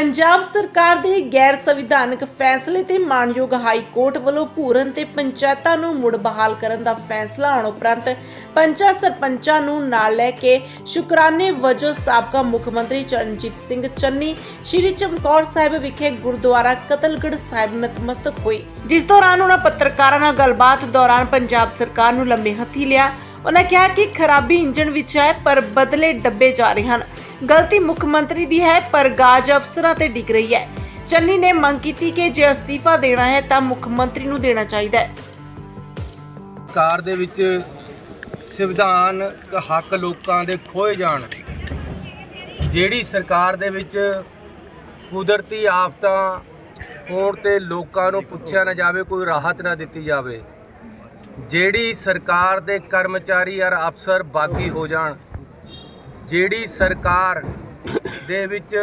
ਪੰਜਾਬ ਸਰਕਾਰ ਦੇ ਗੈਰ ਸੰਵਿਧਾਨਕ ਫੈਸਲੇ ਤੇ ਮਾਨਯੋਗ ਹਾਈ ਕੋਰਟ ਵੱਲੋਂ ਪੂਰਨ ਤੇ ਪੰਚਾਇਤਾਂ ਨੂੰ ਮੁੜ ਬਹਾਲ ਕਰਨ ਦਾ ਫੈਸਲਾ ਆਉਣ ਉਪਰੰਤ ਪੰਚਾਇਤ ਸਰਪੰਚਾਂ ਨੂੰ ਨਾਲ ਲੈ ਕੇ ਸ਼ੁਕਰਾਨੇ ਵਜੋਂ ਸਾਬਕਾ ਮੁੱਖ ਮੰਤਰੀ ਚਰਨਜੀਤ ਸਿੰਘ ਚੰਨੀ, ਸ਼੍ਰੀ ਚਮਕੌਰ ਸਾਹਿਬ ਵਿਖੇ ਗੁਰਦੁਆਰਾ ਕਤਲਗੜ ਸਾਹਿਬ ਨਤਮਸਤਕ ਹੋਏ। ਜਿਸ ਦੌਰਾਨ ਉਹਨਾਂ ਪੱਤਰਕਾਰਾਂ ਨਾਲ ਗੱਲਬਾਤ ਦੌਰਾਨ ਪੰਜਾਬ ਸਰਕਾਰ ਨੂੰ ਲੰਮੇ ਹੱਥੀ ਲਿਆ। ਉਹਨਾਂ ਕਿਹਾ ਕਿ ਖਰਾਬੀ ਇੰਜਣ ਵਿੱਚ ਹੈ, ਪਰ ਬਦਲੇ ਡੱਬੇ ਜਾ ਰਹੇ ਹਨ। ਗਲਤੀ ਮੁੱਖ ਮੰਤਰੀ ਦੀ ਹੈ, ਪਰ ਗਾਜ ਅਫਸਰਾਂ ਤੇ ਡਿੱਗ ਰਹੀ ਹੈ। ਚੰਨੀ ਨੇ ਮੰਗ ਕੀਤੀ ਕਿ ਜੇ ਅਸਤੀਫਾ ਦੇਣਾ ਹੈ, ਤਾਂ ਮੁੱਖ ਮੰਤਰੀ ਨੂੰ ਦੇਣਾ ਚਾਹੀਦਾ ਹੈ। ਕਾਰ ਦੇ ਵਿੱਚ ਸੰਵਿਧਾਨ ਹੱਕ ਲੋਕਾਂ ਦੇ ਖੋਏ ਜਾਣ। ਜਿਹੜੀ ਸਰਕਾਰ ਦੇ ਵਿੱਚ ਕੁਦਰਤੀ ਆਫਤਾਂ ਹੋਣ ਤੇ ਲੋਕਾਂ ਨੂੰ ਪੁੱਛਿਆ ਨਾ ਜਾਵੇ, ਕੋਈ ਰਾਹਤ ਨਾ ਦਿੱਤੀ ਜਾਵੇ, ਜਿਹੜੀ ਸਰਕਾਰ ਦੇ ਕਰਮਚਾਰੀ ਔਰ ਅਫਸਰ ਬਾਗੀ ਹੋ ਜਾਣ। ਜਿਹੜੀ ਸਰਕਾਰ ਦੇ ਵਿੱਚ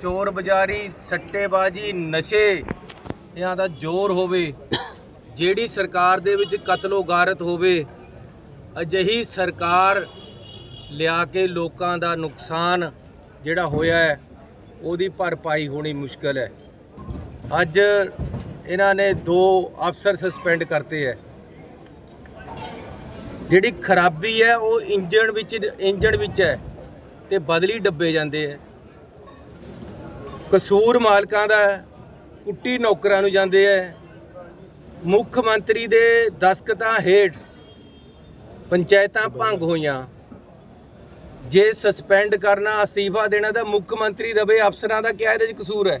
ਚੋਰ ਬਜ਼ਾਰੀ, ਸੱਟੇਬਾਜ਼ੀ, ਨਸ਼ੇ ਇਹਨਾਂ ਦਾ ਜ਼ੋਰ ਹੋਵੇ, ਜਿਹੜੀ ਸਰਕਾਰ ਦੇ ਵਿੱਚ ਕਤਲੋ ਗਾਰਤ ਹੋਵੇ, ਅਜਿਹੀ ਸਰਕਾਰ ਲਿਆ ਕੇ ਲੋਕਾਂ ਦਾ ਨੁਕਸਾਨ ਜਿਹੜਾ ਹੋਇਆ ਹੈ, ਉਹਦੀ ਭਰਪਾਈ ਹੋਣੀ ਮੁਸ਼ਕਲ ਹੈ। ਅੱਜ ਇਹਨਾਂ ਨੇ ਦੋ ਅਫਸਰ ਸਸਪੈਂਡ ਕਰਤੇ ਹੈ। ਜਿਹੜੀ ਖਰਾਬੀ ਹੈ, ਉਹ ਇੰਜਣ ਵਿੱਚ ਇੰਜਣ ਵਿੱਚ ਹੈ ਤੇ ਬਦਲੀ ਡੱਬੇ ਜਾਂਦੇ ਹੈ। ਕਸੂਰ ਮਾਲਕਾਂ ਦਾ ਕੁੱਟੀ ਨੌਕਰਾਂ ਨੂੰ ਜਾਂਦੇ ਹੈ। ਮੁੱਖ ਮੰਤਰੀ ਦੇ ਦਸਕਤਾਂ ਹੇਠ ਪੰਚਾਇਤਾਂ ਭੰਗ ਹੋਈਆਂ। ਜੇ ਸਸਪੈਂਡ ਕਰਨਾ, ਅਸਤੀਫਾ ਦੇਣਾ ਤਾਂ ਮੁੱਖ ਮੰਤਰੀ ਦਵੇ ਅਫਸਰਾਂ ਦਾ ਕਿਆ ਇਹਦੇ 'ਚ ਕਸੂਰ ਹੈ?